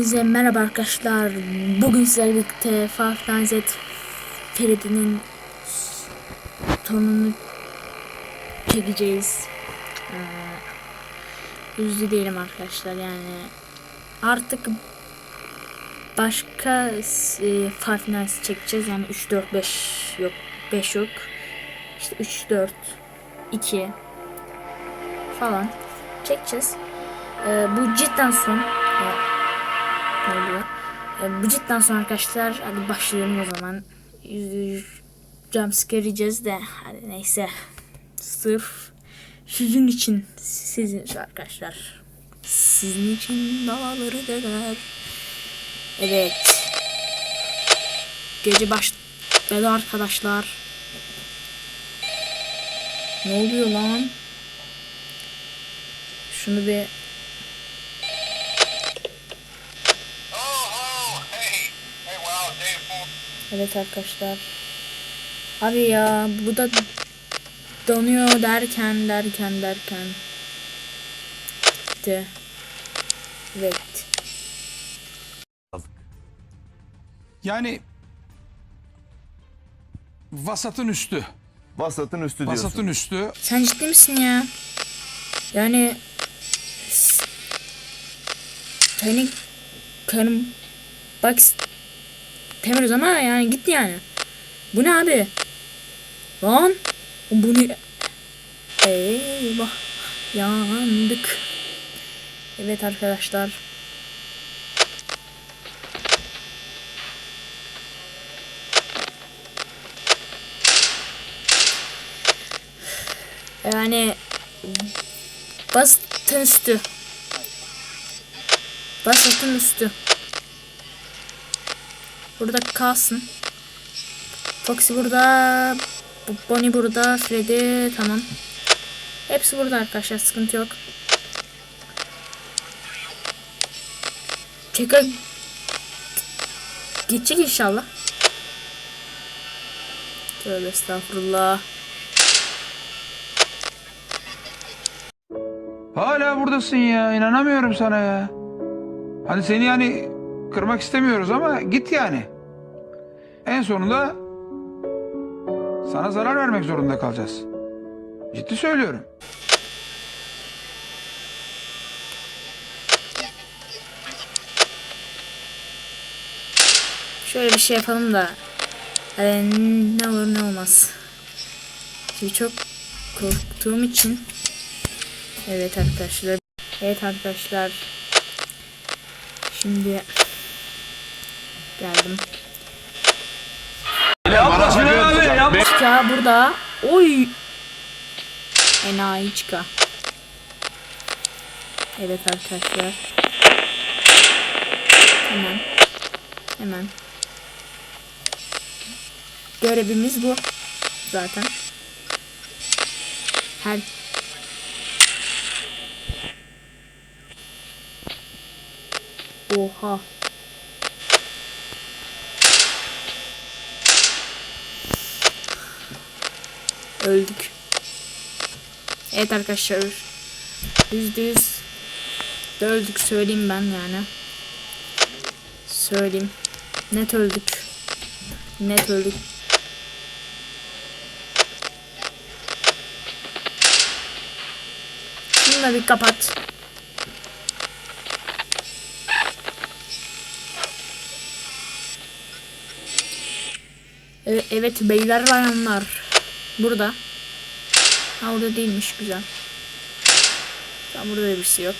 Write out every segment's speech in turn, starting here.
Hepinize merhaba arkadaşlar. Bugün sizlerle birlikte Five Nights at sonunu çekeceğiz. Ee, üzüldü değilim arkadaşlar yani. Artık başka e, Five Nights çekeceğiz. Yani 3, 4, 5 yok. 5 yok. İşte 3, 4, 2 falan çekeceğiz. Ee, bu cidden son. Ne oluyor? Ee, bu cidden son arkadaşlar. Hadi başlayalım o zaman. Yüz jumpscare yiyeceğiz de. Hadi neyse. Sırf sizin için. Sizin arkadaşlar. Sizin için dağları deler. Evet. Gece başladı arkadaşlar. Ne oluyor lan? Şunu bir Evet arkadaşlar. Abi ya bu da donuyor derken derken derken. Gitti. Evet. Yani vasatın üstü. Vasatın üstü diyorsun. Vasatın üstü. Sen ciddi misin ya? Yani senin karım bak istemiyoruz ama yani git yani. Bu ne abi? Lan bu ne? Eyvah yandık. Evet arkadaşlar. Yani basitın üstü. Basitın üstü. Burada kalsın. Foxy burada. Bu- Bonnie burada. Freddy tamam. Hepsi burada arkadaşlar sıkıntı yok. Tekrar gidecek inşallah. Tövbe estağfurullah. Hala buradasın ya. inanamıyorum sana ya. Hani seni yani kırmak istemiyoruz ama git yani. En sonunda sana zarar vermek zorunda kalacağız. Ciddi söylüyorum. Şöyle bir şey yapalım da hani ne olur ne olmaz. Çünkü çok korktuğum için Evet arkadaşlar. Evet arkadaşlar. Şimdi geldim. Çıka burada. Oy. Enayi çıka. Evet arkadaşlar. Hemen. Hemen. Görevimiz bu. Zaten. Her Oha. Öldük. Evet arkadaşlar. Yüzde yüz öldük söyleyeyim ben yani. Söyleyeyim. Net öldük. Net öldük. Şunu da bir kapat. Evet, evet beyler bayanlar. Burada. Ha orada değilmiş güzel. Tam burada da bir şey yok.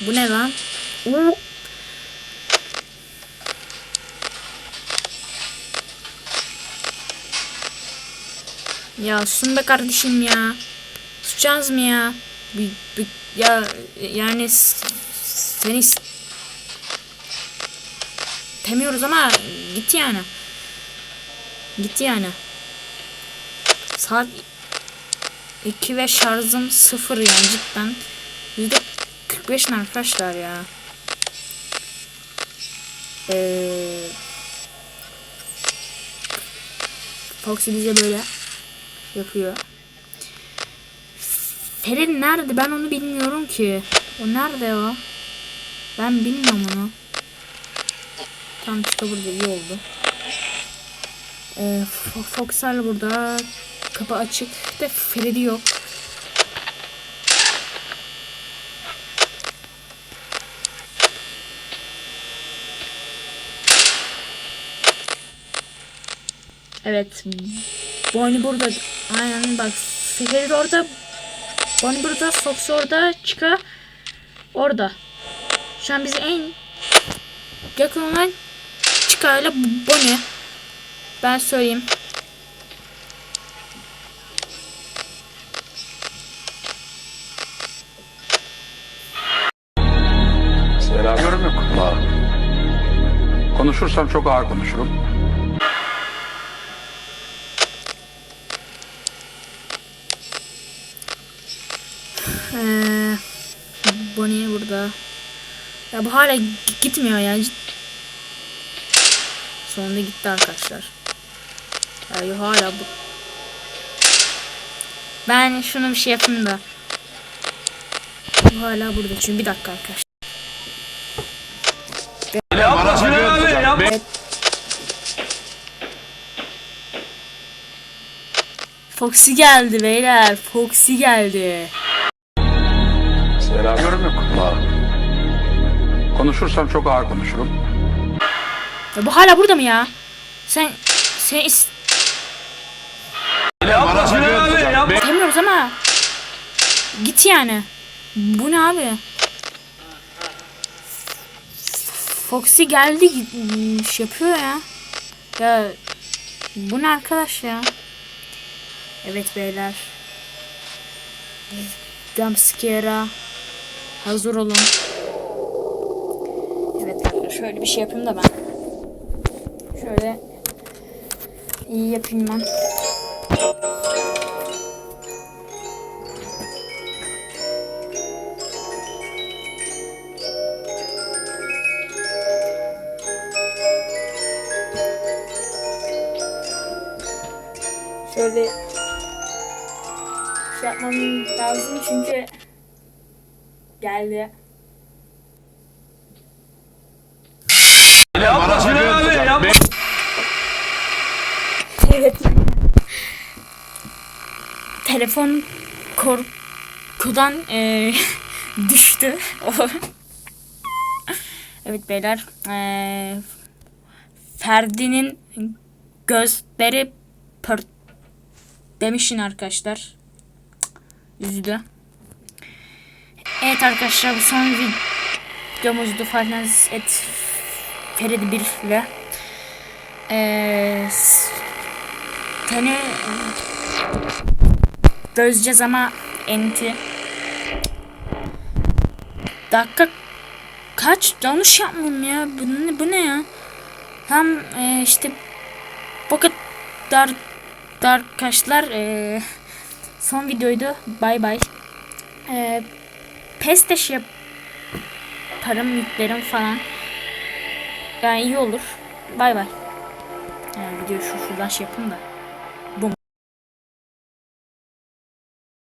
Bu ne lan? Oo. Ya sun be kardeşim ya. Susacağız mı ya? Bir, bir- ya yani seni s- Temiyoruz ama gitti yani. Gitti yani. Saat 2 ve şarjım sıfır yani cidden. Yüzde 45 ne arkadaşlar ya. Ee, Foxy bize böyle yapıyor. Ferit nerede? Ben onu bilmiyorum ki. O nerede o? Ben bilmiyorum onu. Tam çıka burada iyi oldu. Ee, Fo- Foxal burada. Kapı açık. De Ferit'i yok. Evet. Bonnie burada. Aynen bak. Ferit orada. Bonnie burada. Fox orada. Chica orada. Şu an bize en yakın olan Chica ile Bonnie. Ben söyleyeyim. Yorum yok. Konuşursam çok ağır konuşurum. Ee, Bonnie burada. Ya bu hala gitmiyor ya. Cid- Sonunda gitti arkadaşlar. Ya hala bu. Ben şunu bir şey yapayım da. Bu hala burada çünkü bir dakika arkadaşlar. Yapma şunu abi yapma. Foxy geldi beyler. Foxy geldi. Yorum yok. Konuşursam çok ağır konuşurum. Ya bu hala burada mı ya? Sen sen is- Yapma şunu abi yapma. istemiyoruz ama git yani. Bu ne abi? Foxy geldi gitmiş yapıyor ya. Ya bu ne arkadaş ya? Evet beyler. Jumpscare'a hazır olun. Evet şöyle bir şey yapayım da ben. Şöyle iyi yapayım ben. Şöyle şey yapmam lazım çünkü geldi. Yapma abi yapma. Evet. Telefon korkudan eee, düştü. Evet beyler. eee, Ferdi'nin gözleri pır demişin arkadaşlar. Üzdü. Evet arkadaşlar bu son videomuzdu. Finance et Ferdi 1 ile. Eee seni dözeceğiz ama enti. Dakika kaç yanlış yapmam ya. Bu ne, bu ne ya? Tam e, işte bu kadar arkadaşlar e, son videoydu. Bay bay. E, pes de şey yaparım yüklerim falan. Yani iyi olur. Bay bay. Yani video şu şuradan şey yapayım da.